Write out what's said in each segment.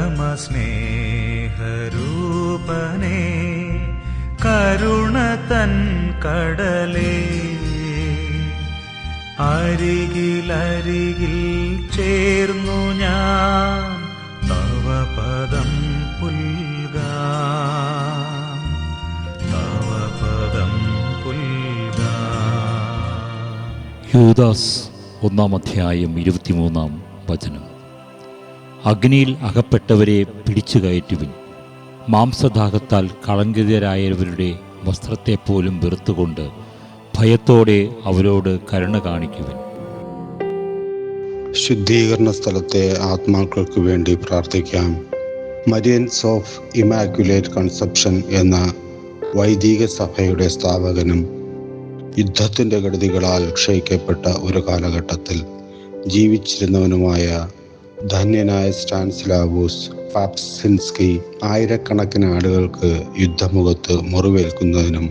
പരമസ്നേഹരൂപനേ കരുണ തൻ കടലേ. അരികിലരികിൽ ചേർന്നു ഞാൻ തവപദം പദം പുൽകാം. തവ പദം പുൽകാം. യൂദാസ് ഒന്നാം അധ്യായം ഇരുപത്തിമൂന്നാം വചനം. അഗ്നിയിൽ അകപ്പെട്ടവരെ പിടിച്ചു കയറ്റുവിൻ. മാംസദാഹത്താൽ കളങ്കിതരായവരുടെ വസ്ത്രത്തെപ്പോലും വെറുത്തുകൊണ്ട് ഭയത്തോടെ അവരോട് കരുണ കാണിക്കുവിൻ. ശുദ്ധീകരണ സ്ഥലത്തെ ആത്മാക്കൾക്ക് വേണ്ടി പ്രാർത്ഥിക്കാം. മരിയൻസ് ഓഫ് ഇമാക്യുലേറ്റ് കൺസെപ്ഷൻ എന്ന വൈദിക സഭയുടെ സ്ഥാപകനും യുദ്ധത്തിന്റെ ഗതികളാൽ ക്ഷയിക്കപ്പെട്ട ഒരു കാലഘട്ടത്തിൽ ജീവിച്ചിരുന്നവനുമായ ധന്യനായ സ്റ്റാൻസ്ലാവൂസ് പാപ്സിൻസ്കി ആയിരക്കണക്കിന് ആളുകൾക്ക് യുദ്ധമുഖത്ത് മുറിവേൽക്കുന്നതിനും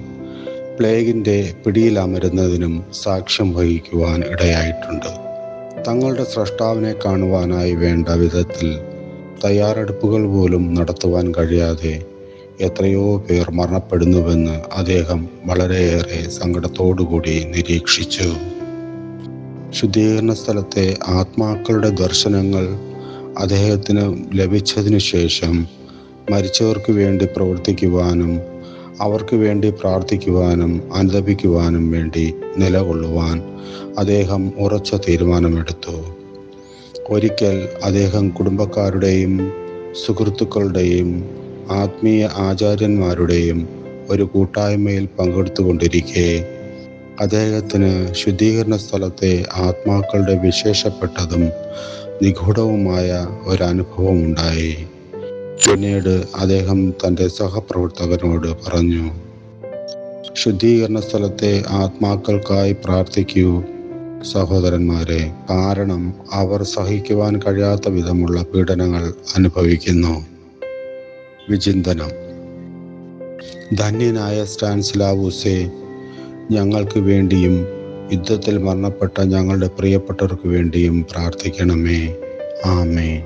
പ്ലേഗിന്റെ പിടിയിലമരുന്നതിനും സാക്ഷ്യം വഹിക്കുവാൻ ഇടയായിട്ടുണ്ട്. തങ്ങളുടെ സ്രഷ്ടാവിനെ കാണുവാനായി വേണ്ട വിധത്തിൽ തയ്യാറെടുപ്പുകൾ പോലും നടത്തുവാൻ കഴിയാതെ എത്രയോ പേർ മരണപ്പെടുന്നുവെന്ന് അദ്ദേഹം വളരെയേറെ സങ്കടത്തോടുകൂടി നിരീക്ഷിച്ചു. ശുദ്ധീകരണ സ്ഥലത്തെ ആത്മാക്കളുടെ ദർശനങ്ങൾ അദ്ദേഹത്തിന് ലഭിച്ചതിനു ശേഷം മരിച്ചവർക്ക് വേണ്ടി പ്രവർത്തിക്കുവാനും അവർക്ക് വേണ്ടി പ്രാർത്ഥിക്കുവാനും അനുദപിക്കുവാനും വേണ്ടി നിലകൊള്ളുവാൻ അദ്ദേഹം ഉറച്ച തീരുമാനമെടുത്തു. ഒരിക്കൽ അദ്ദേഹം കുടുംബക്കാരുടെയും സുഹൃത്തുക്കളുടെയും ആത്മീയ ആചാര്യന്മാരുടെയും ഒരു കൂട്ടായ്മയിൽ പങ്കെടുത്തുകൊണ്ടിരിക്കെ അദ്ദേഹത്തിന് ശുദ്ധീകരണ സ്ഥലത്തെ ആത്മാക്കളുടെ വിശേഷപ്പെട്ടതും നിഗൂഢവുമായ ഒരു ഉണ്ടായി. പിന്നീട് അദ്ദേഹം തന്റെ സഹപ്രവർത്തകനോട് പറഞ്ഞു ശുദ്ധീകരണ സ്ഥലത്തെ ആത്മാക്കൾക്കായി പ്രാർത്ഥിക്കൂ സഹോദരന്മാരെ. കാരണം അവർ സഹിക്കുവാൻ കഴിയാത്ത വിധമുള്ള പീഡനങ്ങൾ അനുഭവിക്കുന്നു. വിചിന്തനം. ധന്യനായ സ്റ്റാൻസ്ലാവൂസെ ഞങ്ങൾക്ക് വേണ്ടിയും യുദ്ധത്തിൽ മരണപ്പെട്ട ഞങ്ങളുടെ പ്രിയപ്പെട്ടവർക്ക് വേണ്ടിയും പ്രാർത്ഥിക്കണമേ. ആമേ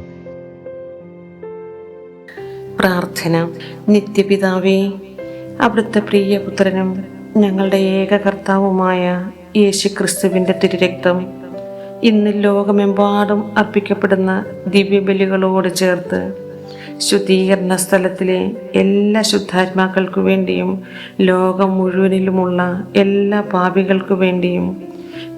പ്രാർത്ഥന. നിത്യപിതാവേ അവിടുത്തെ പ്രിയപുത്രനും ഞങ്ങളുടെ ഏക കർത്താവുമായ യേശു ക്രിസ്തുവിന്റെ തിരുരക്തം ഇന്ന് ലോകമെമ്പാടും അർപ്പിക്കപ്പെടുന്ന ദിവ്യബലികളോട് ചേർത്ത് ശുദ്ധീകരണ സ്ഥലത്തിലെ എല്ലാ ശുദ്ധാത്മാക്കൾക്കു വേണ്ടിയും ലോകം മുഴുവനിലുമുള്ള എല്ലാ പാപികൾക്കു വേണ്ടിയും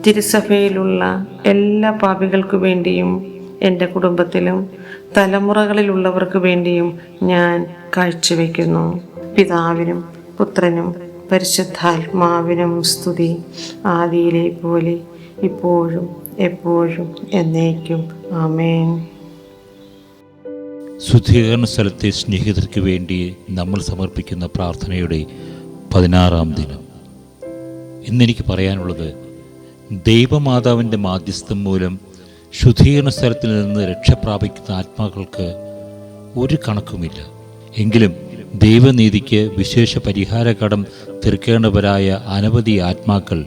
തിരുസഭയിലുള്ള എല്ലാ പാപികൾക്കു വേണ്ടിയും എന്റെ കുടുംബത്തിലും തലമുറകളിലുള്ളവർക്ക് വേണ്ടിയും ഞാൻ കാഴ്ചവെക്കുന്നു. പിതാവിനും പുത്രനും പരിശുദ്ധാത്മാവിനും സ്തുതി. ആദിയിലെ പോലെ ഇപ്പോഴും എപ്പോഴും എന്നേക്കും. ആമേൻ. ശുദ്ധീകരണ സ്ഥലത്തെ സ്നേഹിതർക്ക് വേണ്ടി നമ്മൾ സമർപ്പിക്കുന്ന പ്രാർത്ഥനയുടെ പതിനാറാം ദിനം. ഇന്നെനിക്ക് പറയാനുള്ളത് ദൈവമാതാവിന്റെ മാധ്യസ്ഥം മൂലം ശുദ്ധീകരണ സ്ഥലത്തിൽ നിന്ന് രക്ഷ പ്രാപിക്കുന്ന ആത്മാക്കൾക്ക് ഒരു കണക്കുമില്ല. എങ്കിലും ദൈവനീതിക്ക് വിശേഷ പരിഹാര കടം തീർക്കേണ്ടവരായ അനവധി ആത്മാക്കൾ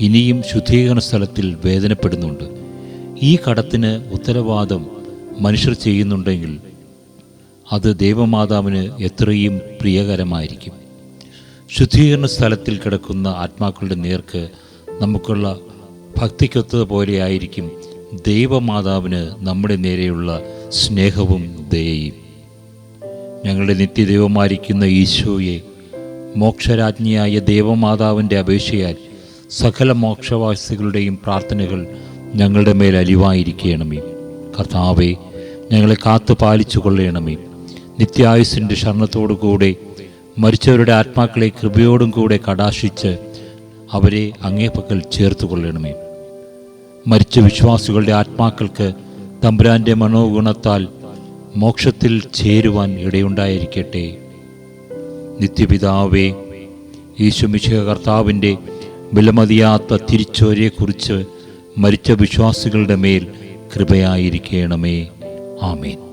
ഇനിയും ശുദ്ധീകരണ സ്ഥലത്തിൽ വേദനപ്പെടുന്നുണ്ട്. ഈ കടത്തിന് ഉത്തരവാദം മനുഷ്യർ ചെയ്യുന്നുണ്ടെങ്കിൽ അത് ദേവമാതാവിന് എത്രയും പ്രിയകരമായിരിക്കും. ശുദ്ധീകരണ സ്ഥലത്തിൽ കിടക്കുന്ന ആത്മാക്കളുടെ നേർക്ക് നമുക്കുള്ള ഭക്തിക്കൊത്തതുപോലെയായിരിക്കും ദൈവമാതാവിന് നമ്മുടെ നേരെയുള്ള സ്നേഹവും ദയയും. ഞങ്ങളുടെ നിത്യദൈവമായിരിക്കുന്ന ഈശോയെ മോക്ഷരാജ്ഞിയായ ദേവമാതാവിന്റെ അപേക്ഷയാൽ സകല മോക്ഷവാസികളുടെയും പ്രാർത്ഥനകൾ ഞങ്ങളുടെ മേൽ അലിവായിരിക്കണമേ. കർത്താവെ ഞങ്ങളെ കാത്തു പാലിച്ചു കൊള്ളണമേ നിത്യായുസിന്റെ ശരണത്തോടുകൂടെ മരിച്ചവരുടെ ആത്മാക്കളെ കൃപയോടും കൂടെ കടാശിച്ച് അവരെ അങ്ങേപ്പക്കൽ ചേർത്ത് കൊള്ളണമേ മരിച്ച വിശ്വാസികളുടെ ആത്മാക്കൾക്ക് തമ്പുരാന്റെ മനോഗുണത്താൽ മോക്ഷത്തിൽ ചേരുവാൻ ഇടയുണ്ടായിരിക്കട്ടെ. നിത്യപിതാവേ ഈശുമിശിക കർത്താവിന്റെ വിലമതിയാത്ത തിരിച്ചോരെക്കുറിച്ച് മരിച്ച വിശ്വാസികളുടെ മേൽ കൃപയായിരിക്കണമേ. ആമേൻ.